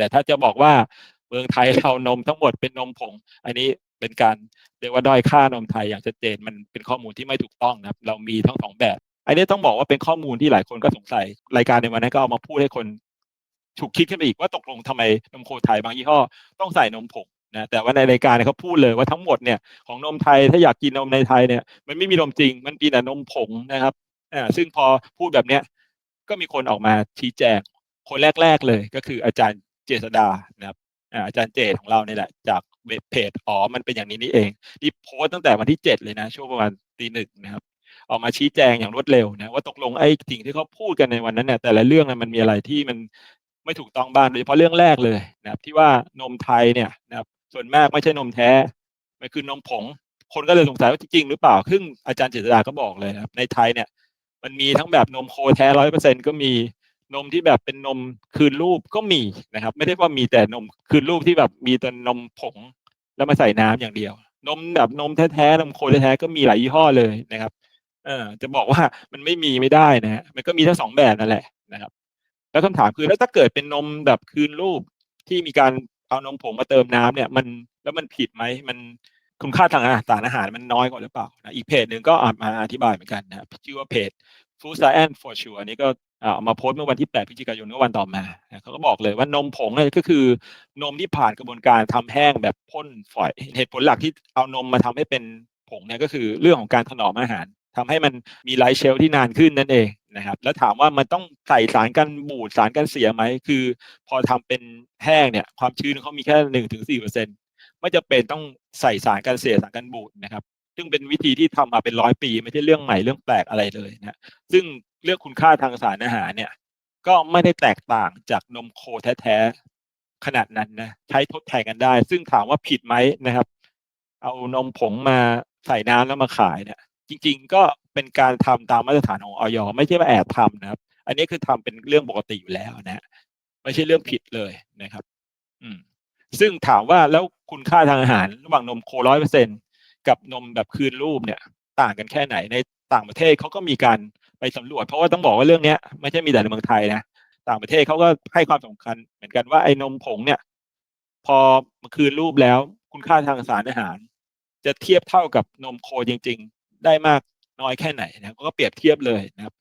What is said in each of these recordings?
แต่ถ้าจะบอกว่าเมืองไทยเรานมทั้งหมดเป็นนมผง อันนี้เป็นการเรียกว่าด้อยค่านมไทยอย่างชัดเจนมันเป็นข้อมูลที่ไม่ถูกต้องนะครับ เรามีทั้งสองแบบ อันนี้ต้องบอกว่าเป็นข้อมูลที่หลายคนก็สงสัยรายการในวันนั้นก็เอามาพูดให้คนถูกคิดขึ้นไปอีกว่าตกลงทำไมนมโคไทยบางยี่ห้อต้องใส่นมผงนะแต่ว่าในรายการเนี่ยเขาพูดเลยว่าทั้งหมดเนี่ยของนมไทยถ้าอยากกินนมในไทยเนี่ยมันไม่มีนมจริงมันมีแต่นมผงนะครับอ่าซึ่งพอพูดแบบเนี้ยก็มีคนออกมาชี้แจงคนแรก ๆเลยก็คืออาจารย์ เจษดานะครับอาจารย์เจตของเราเนี่ยแหละจากเว็บเพจอ๋อมันเป็นอย่างนี้นี่เองที่โพสต์ตั้งแต่วันที่เจ็ดเลยนะ ช่วงประมาณตีหนึ่งนะครับออกมาชี้แจงอย่างรวดเร็วนะว่าตกลงไอ้สิ่งที่เขาพูดกันในวันนั้นเนี่ยแต่ละเรื่องมันมีอะไรที่มันไม่ถูกต้องบ้างโดยเฉพาะเรื่องแรกเลยนะครับที่ว่านมไทยเนี่ยนะครับส่วนมากไม่ใช่นมแท้มันคือนมผง คนก็เลยสงสัยว่าจริงหรือเปล่าซึ่งอาจารย์เจษฎาก็บอกเลยนะครับในไทยเนี่ย มันมีทั้งแบบนมโคแท้ร้อยเปอร์เซ็นก็มี นมที่แบบเป็นนมคืนรูปก็มีนะครับ ไม่ได้ว่ามีแต่นมคืนรูปที่แบบมีแต่นมผงแล้วมาใส่น้ำอย่างเดียว นมแบบนมแท้ๆนมโคแท้ๆก็มีหลายยี่ห้อเลยนะครับเออจะบอกว่ามันไม่มีไม่ได้นะฮะมันก็มีทั้งสองแบบนั่นแหละนะครับ แล้วคำถามคือแล้วถ้าเกิดเป็นนมแบบคืนรูปที่มีการเอานมผงมาเติมน้ำเนี่ย มันแล้วมันผิดไหมมันคุณค่าทางอาหารสารอาหารมันน้อยกว่าหรือเปล่านะอีกเพจหนึ่งก็อามาอธิบายเหมือนกันนะชื่อว่าเพจ Food Science for Sure อันนี้ก็ เอามาโพสต์เมื่อวันที่ 8 พฤศจิกายนเมื่อวันต่อมาเขาก็บอกเลยว่านมผงเนี่ยก็คือนมที่ผ่านกระบวนการทำแห้งแบบพ่นฝอย เหตุผลหลักที่เอานมมาทำให้เป็นผงเนี่ยก็คือเรื่องของการถนอมอาหารทำให้มันมีไลฟ์เชลที่นานขึ้นนั่นเองนะครับ แล้วถามว่ามันต้องใส่สารกันบูดสารกันเสียไหมคือ พอทำเป็นแห้งเนี่ยความชื้นเขามีแค่หนึ่งถึงสี่เปอร์เซ็นต์ไม่จะเป็นต้องใส่สารกันเสียสารกันบูดนะครับซึ่งเป็นวิธีที่ทำมาเป็นร้อยปี ไม่ใช่เรื่องใหม่เรื่องแปลกอะไรเลยนะซึ่ง เรื่องคุณค่าทางสารอาหารเนี่ย ก็ไม่ได้แตกต่างจากนมโคแท้ๆขนาดนั้นนะใช้ทดแทนกันได้ ซึ่งถามว่าผิดไหมนะครับ เอานมผงมาใส่น้ำแล้วมาขายเนี่ย จริง ๆ ก็เป็นการทำตามมาตรฐานของออยไม่ใช่ว่าแอบทำนะครับ อันนี้คือทำเป็นเรื่องปกติอยู่แล้วนะไม่ใช่เรื่องผิดเลยนะครับ อืม ซึ่งถามว่าแล้วคุณค่าทางอาหาร ระหว่างนมโคร้อยเปอร์เซ็นกับนมแบบคืนรูปเนี่ย ต่างกันแค่ไหนในต่างประเทศเขาก็มีการ ไปสำรวจ เพราะว่าต้องบอกว่าเรื่องนี้ไม่ใช่มีแต่ในเมืองไทยนะต่างประเทศเขาก็ให้ความสำคัญ เหมือนกันว่าไอ้นมผงเนี่ย พอมาคืนรูปแล้ว คุณค่าทางสารอาหาร จะเทียบเท่ากับนมโคจริง ๆ ได้มากน้อยแค่ไหนนะก็เปรียบเทียบเลยนะครับ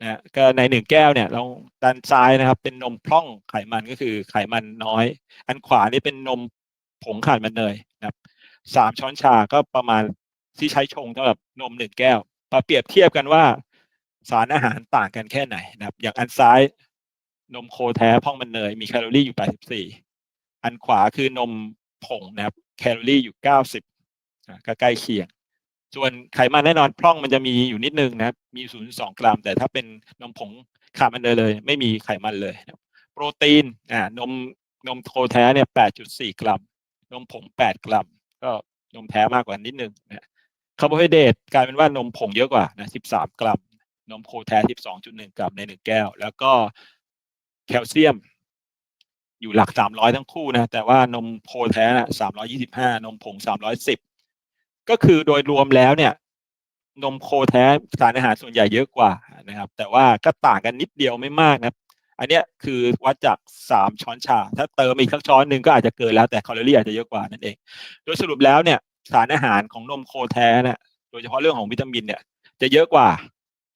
นะก็ในหนึ่งแก้วเนี่ยเราด้านซ้ายนะครับ เป็นนมพร่องไขมันก็คือไขมันน้อย อันขวานี่เป็นนมผงขาดมันเนยนะครับสามช้อนชาก็ประมาณที่ใช้ชงเท่ากับนมหนึ่งแก้ว มาเปรียบเทียบกันว่าสารอาหารต่างกันแค่ไหนนะครับ อย่างอันซ้ายนมโคแท้พ่องมันเนยมีแคลอรี่อยู่ 84 อันขวาคือนมผงนะครับ แคลอรี่อยู่ 90 ก็ใกล้เคียง ส่วนไขมันแน่นอนพร่องมันจะมีอยู่นิดนึงนะครับ มี 0.2 กรัม แต่ถ้าเป็นนมผงขาดมันเนยเลย ไม่มีไขมันเลยนะโปรตีนอ่านมนมโคแท้เนี่ย 8.4 กรัม นมผง 8 กรัม ก็นมแท้มากกว่านิดนึงนะ คาร์โบไฮเดรตกลายเป็นว่านมผงเยอะกว่านะ13 กรัม นมโคแท้ 12.1 กรัมในหนึ่งแก้ว แล้วก็แคลเซียมอยู่หลัก 300 ทั้งคู่นะ แต่ว่านมโคแท้นะ325 นมผง 310 ก็คือโดยรวมแล้วเนี่ย นมโคแท้สารอาหารส่วนใหญ่เยอะกว่านะครับ แต่ว่าก็ต่างกันนิดเดียวไม่มากนะอันเนี้ยคือวัดจาก 3 ช้อนชา ถ้าเติมอีกสักช้อนหนึ่งก็อาจจะเกินแล้วแต่แคลอรี่อาจจะเยอะกว่านั่นเอง โดยสรุปแล้วเนี่ย สารอาหารของนมโคแท้เนี่ยโดยเฉพาะเรื่องของวิตามินเนี่ย จะเยอะกว่า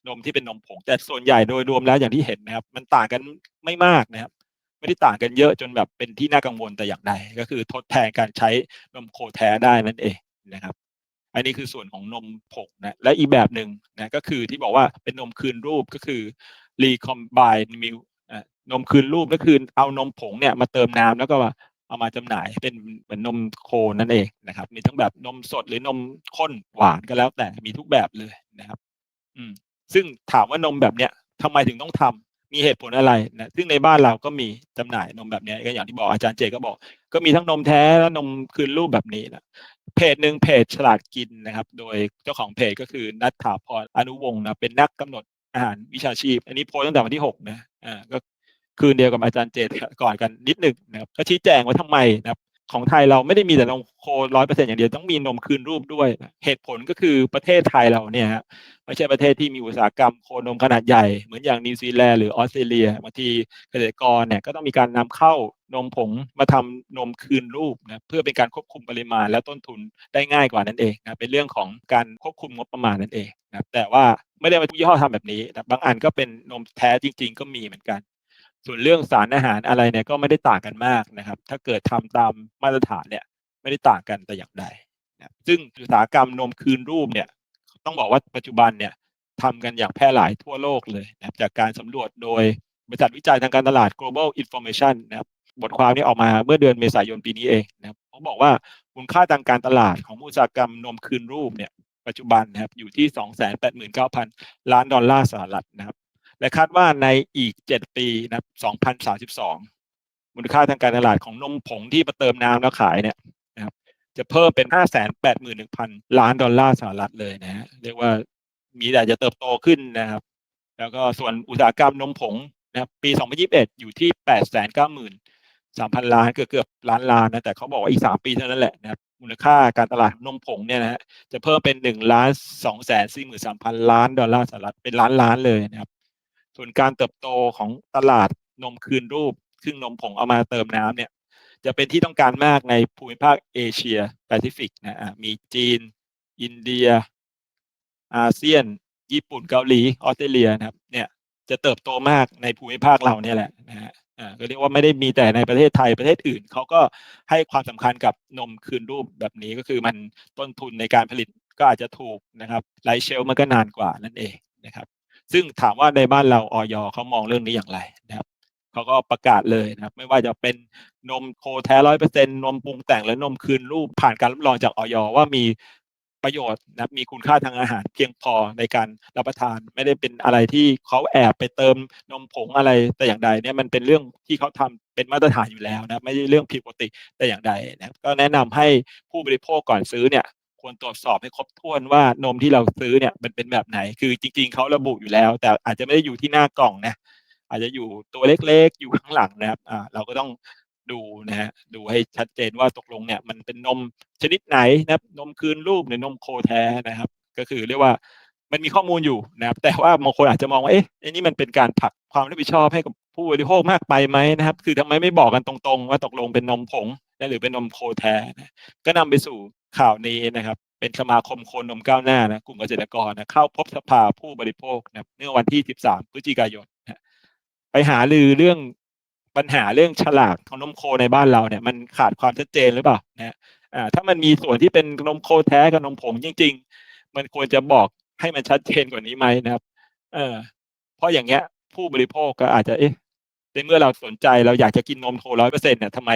นมที่เป็นนมผงแต่ส่วนใหญ่โดยรวมแล้วอย่างที่เห็นนะครับ มันต่างกันไม่มากนะครับ ไม่ได้ต่างกันเยอะจนแบบเป็นที่น่ากังวลแต่อย่างใดก็คือทดแทนการใช้นมโคแท้ได้นั่นเองนะครับ อันนี้คือส่วนของนมผงนะและอีกแบบหนึ่งนะก็คือที่บอกว่าเป็นนมคืนรูปก็คือ recombine milk นมคืนรูปก็คือเอานมผงเนี่ยมาเติมน้ำแล้วก็ เอามาจำหน่ายเป็นเหมือนนมโคนั่นเองนะครับ มีทั้งแบบนมสดหรือนมข้นหวานก็แล้วแต่มีทุกแบบเลยนะครับ อืม ซึ่งถามว่านมแบบเนี้ยทำไมถึงต้องทำมีเหตุผลอะไรนะซึ่งในบ้านเราก็มีจำหน่ายนมแบบนี้ก็อย่างที่บอกอาจารย์เจก็บอก ก็มีทั้งนมแท้และนมคืนรูปแบบนี้นะเพจหนึ่งเพจฉลาดกินนะครับ โดยเจ้าของเพจก็คือนัทถาพรอนุวงศ์นะเป็นนักกำหนดอาหารวิชาชีพ อันนี้โพสตั้งแต่วันที่หกนะอ่าก็ คืนเดียวกับอาจารย์เจตก่อนกันนิดหนึ่งนะครับก็ชี้แจงว่าทำไมนะครับของไทยเราไม่ได้มีแต่นมโคร้อยเปอร์เซ็นอย่างเดียวต้องมีนมคืนรูปด้วย เหตุผลก็คือประเทศไทยเราเนี่ยฮะไม่ใช่ประเทศที่มีอุตสาหกรรมโคนมขนาดใหญ่ เหมือนอย่างนิวซีแลนด์หรือออสเตรเลียบางทีเกษตรกรเนี่ยก็ต้องมีการนำเข้านมผงมาทำนมคืนรูปนะเพื่อเป็นการควบคุมปริมาณและต้นทุนได้ง่ายกว่านั่นเองนะเป็นเรื่องของการควบคุมงบประมาณนั่นเองนะแต่ว่าไม่ได้มาทุกยี่ห้อทำแบบนี้นะบางอันก็เป็นนมแท้จริง ๆ ก็มีเหมือนกัน ส่วนเรื่องสารอาหารอะไรเนี่ยก็ไม่ได้ต่างกันมากนะครับ ถ้าเกิดทำตามมาตรฐานเนี่ยไม่ได้ต่างกันแต่อย่างใดนะซึ่งอุตสาหกรรมนมคืนรูปเนี่ยต้องบอกว่าปัจจุบันเนี่ยทำกันอย่างแพร่หลายทั่วโลกเลยนะครับจากการสำรวจโดยบริษัทวิจัยทางการตลาด global information นะครับบทความนี้ออกมาเมื่อเดือนเมษายนปีนี้เองนะครับเขาบอกว่ามูลค่าทางการตลาดของอุตสาหกรรมนมคืนรูปเนี่ยปัจจุบันนะครับอยู่ที่ 289,000 ล้านดอลลาร์สหรัฐนะครับ และคาดว่าในอีก 7 ปีนะครับ2032 มูลค่าทางการตลาดของนมผงที่มาเติมน้ำแล้วขายเนี่ยนะครับจะเพิ่มเป็น 581,000 ล้านดอลลาร์สหรัฐเลยนะฮะเรียกว่ามีแต่จะเติบโตขึ้นนะครับ แล้วก็ส่วนอุตสาหกรรมนมผงนะครับปี 2021 อยู่ที่ 890,000ล้านเกือบเกือบล้านล้านนะแต่เขาบอกว่าอีก 3 ปีเท่านั้นแหละนะครับมูลค่าการตลาดนมผงเนี่ยนะฮะจะเพิ่มเป็น1ล้าน2แสน43,000ล้านดอลลาร์สหรัฐเป็นล้านล้านเลยนะครับ ส่วนการเติบโตของตลาดนมคืนรูป ซึ่งนมผงเอามาเติมน้ำเนี่ย จะเป็นที่ต้องการมากในภูมิภาคเอเชียแปซิฟิกนะอะมีจีน อินเดีย อาเซียน ญี่ปุ่นเกาหลีออสเตรเลียนะครับ เนี่ยจะเติบโตมากในภูมิภาคเราเนี่ยแหละนะฮะอ่าก็เรียกว่าไม่ได้มีแต่ในประเทศไทยประเทศอื่นเขาก็ให้ความสำคัญกับนมคืนรูปแบบนี้ก็คือมันต้นทุนในการผลิตก็อาจจะถูกนะครับไลฟ์เชลมันก็นานกว่านั่นเองนะครับ ซึ่งถามว่าในบ้านเราออยเขามองเรื่องนี้อย่างไรนะครับเขาก็ประกาศเลยนะครับ ไม่ว่าจะเป็นนมโคแท้ร้อยเปอร์เซ็นนมปรุงแต่งและนมคืนรูปผ่านการรับรองจากออยว่ามีประโยชน์นะมีคุณค่าทางอาหารเพียงพอในการรับประทาน ไม่ได้เป็นอะไรที่เขาแอบไปเติมนมผงอะไรแต่อย่างใดเนี่ยมันเป็นเรื่องที่เขาทำเป็นมาตรฐานอยู่แล้วนะไม่ใช่เรื่องผิดปกติแต่อย่างใดนะครับก็แนะนำให้ผู้บริโภคก่อนซื้อเนี่ย ควรตรวจสอบให้ครบถ้วนว่านมที่เราซื้อเนี่ยมันเป็นแบบไหน คือจริง ๆเขาระบุอยู่แล้ว แต่อาจจะไม่ได้อยู่ที่หน้ากล่องนะอาจจะอยู่ตัวเล็กๆ อยู่ข้างหลังนะครับอ่าเราก็ต้องดูนะฮะดูให้ชัดเจนว่าตกลงเนี่ยมันเป็นนมชนิดไหนนะครับนมคืนรูปหรือนมโคแท้นะครับ ก็คือเรียกว่ามันมีข้อมูลอยู่นะครับ แต่ว่าบางคนอาจจะมองว่าเอ๊ะอันนี้มันเป็นการผลักความรับผิดชอบให้กับผู้บริโภคมากไปไหมนะครับ คือทำไมไม่บอกกันตรงๆ ว่าตกลงเป็นนมผงหรือเป็นนมโคแท้นะก็นำไปสู่ ข่าวนี้นะครับ เป็นสมาคมโคนมก้าวหน้านะกลุ่มเกษตรกรนะเข้าพบสภาผู้บริโภคนะเมื่อวันที่ 13 พฤศจิกายนนะไปหาลือเรื่องปัญหาเรื่องฉลากของนมโคในบ้านเราเนี่ย มันขาดความชัดเจนหรือเปล่านะอ่าถ้ามันมีส่วนที่เป็นนมโคแท้กับนมผงจริง ๆ มันควรจะบอกให้มันชัดเจนกว่านี้ไหมนะครับ เออเพราะอย่างเงี้ย ผู้บริโภคก็อาจจะเอ๊ะในเมื่อเราสนใจเราอยากจะกินนมโคร้อยเปอร์เซ็นต์เนี่ยทำไม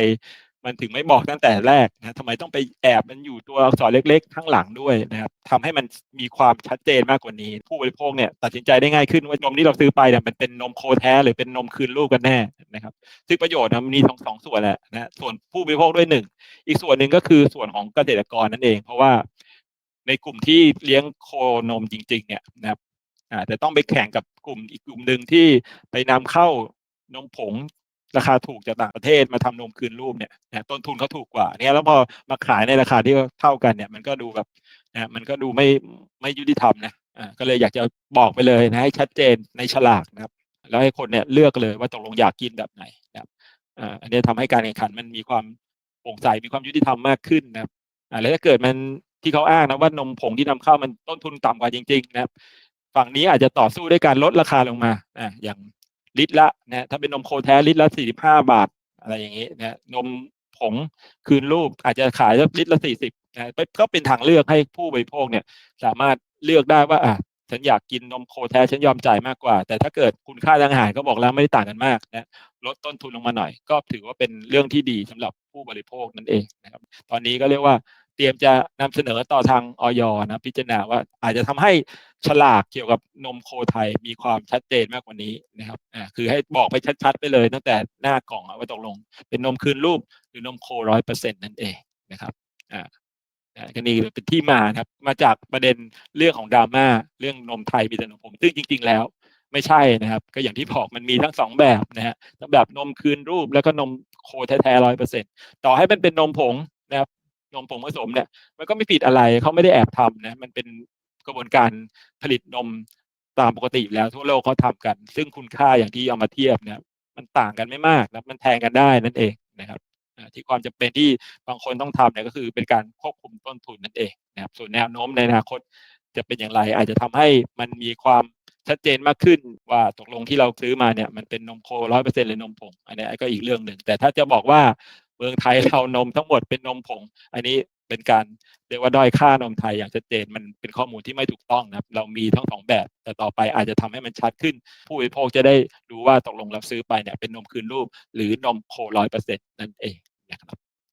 มันถึงไม่บอกตั้งแต่แรกนะทำไมต้องไปแอบมันอยู่ตัวอักษรเล็กๆ ข้างหลังด้วยนะครับทำให้มันมีความชัดเจนมากกว่านี้ ผู้บริโภคเนี่ยตัดสินใจได้ง่ายขึ้นว่านมที่เราซื้อไปเนี่ยมันเป็นนมโคแท้หรือเป็นนมคืนลูกกันแน่นะครับซึ่งประโยชน์นะมันมีสองสองส่วนแหละนะส่วนผู้บริโภคด้วยหนึ่งอีกส่วนหนึ่งก็คือส่วนของเกษตรกรนั่นเอง เพราะว่าในกลุ่มที่เลี้ยงโคนมจริง ๆ เนี่ยนะครับอ่าแต่ต้องไปแข่งกับกลุ่มอีกกลุ่มหนึ่งที่ไปนำเข้านมผง ราคาถูกจากต่างประเทศมาทำนมคืนรูปเนี่ยนะต้นทุนเขาถูกกว่าเนี่ยแล้วพอมาขายในราคาที่เท่ากันเนี่ย มันก็ดูแบบนะมันก็ดูไม่ไม่ยุติธรรมนะอ่าก็เลยอยากจะบอกไปเลยนะให้ชัดเจนในฉลากนะครับ แล้วให้คนเนี่ยเลือกเลยว่าตกลงอยากกินแบบไหนนะครับอ่าอันนี้ทำให้การแข่งขันมันมีความโปร่งใสมีความยุติธรรมมากขึ้นนะครับอ่าแล้วถ้าเกิดมันที่เขาอ้างนะว่านมผงที่นำเข้ามันต้นทุนต่ำกว่าจริง ๆ นะครับ ฝั่งนี้อาจจะต่อสู้ด้วยการลดราคาลงมาอ่าอย่าง ลิตรละนะถ้าเป็นนมโคแท้ลิตรละสี่สิบห้าบาทอะไรอย่างนี้นะนมผงคืนรูปอาจจะขายลิตรละสี่สิบนะก็เป็นทางเลือกให้ผู้บริโภคเนี่ย สามารถเลือกได้ว่าอะฉันอยากกินนมโคแท้ฉันยอมจ่ายมากกว่า แต่ถ้าเกิดคุณค่าทางอาหารก็บอกแล้วไม่ได้ต่างกันมากนะลดต้นทุนลงมาหน่อย ก็ถือว่าเป็นเรื่องที่ดีสำหรับผู้บริโภคนั่นเองนะครับ ตอนนี้ก็เรียกว่า รียมจะนำเสนอต่อทางออยนะพิจารณาว่าอาจจะทำให้ฉลากเกี่ยวกับนมโคไทยมีความชัดเจนมากกว่านี้นะครับอ่าคือให้บอกไปชัดๆไปเลย ตั้งแต่หน้ากล่องว่าตกลง เป็นนมคืนรูปหรือนมโคร้อยเปอร์เซ็นต์นั่นเองนะครับอ่าก็นี่เป็นที่มาครับ มาจากประเด็นเรื่องของดราม่าเรื่องนมไทยมีแต่นมผมซึ่งจริง ๆ แล้ว ไม่ใช่นะครับ ก็อย่างที่บอกมันมีทั้ง2แบบนะครับทั้งแบบนมคืนรูปแล้วก็นมโคแท้ๆ100%ต่อให้มันเป็นนมผงนะครับ นมผงผสมเนี่ยมันก็ไม่ผิดอะไรเขาไม่ได้แอบทำนะมันเป็นกระบวนการผลิตนมตามปกติแล้วทั่วโลกเขาทำกัน ซึ่งคุณค่าอย่างที่เอามาเทียบเนี่ยมันต่างกันไม่มากนะมันแทนกันได้นั่นเองนะครับที่ความจำเป็นที่บางคนต้องทำเนี่ยก็คือเป็นการควบคุมต้นทุนนั่นเองนะครับส่วนแนวโน้มในอนาคตจะเป็นอย่างไร อาจจะทำให้มันมีความชัดเจนมากขึ้นว่าตกลงที่เราซื้อมาเนี่ยมันเป็นนมโค100%หรือนมผงอันนี้ก็อีกเรื่องหนึ่งแต่ถ้าจะบอกว่า มืองไทยเรานมทั้งหมดเป็นนมผง อันนี้เป็นการเรียกว่าด้อยค่านมไทยอย่างชัดเจนมันเป็นข้อมูลที่ไม่ถูกต้องนะครับ เรามีทั้งสองแบบ แต่ต่อไปอาจจะทำให้มันชัดขึ้น ผู้บริโภคจะได้รู้ว่าตกลงรับซื้อไปเนี่ยเป็นนมคืนรูป หรือนมโคลอยเปอร์เซ็นต์นั่นเอง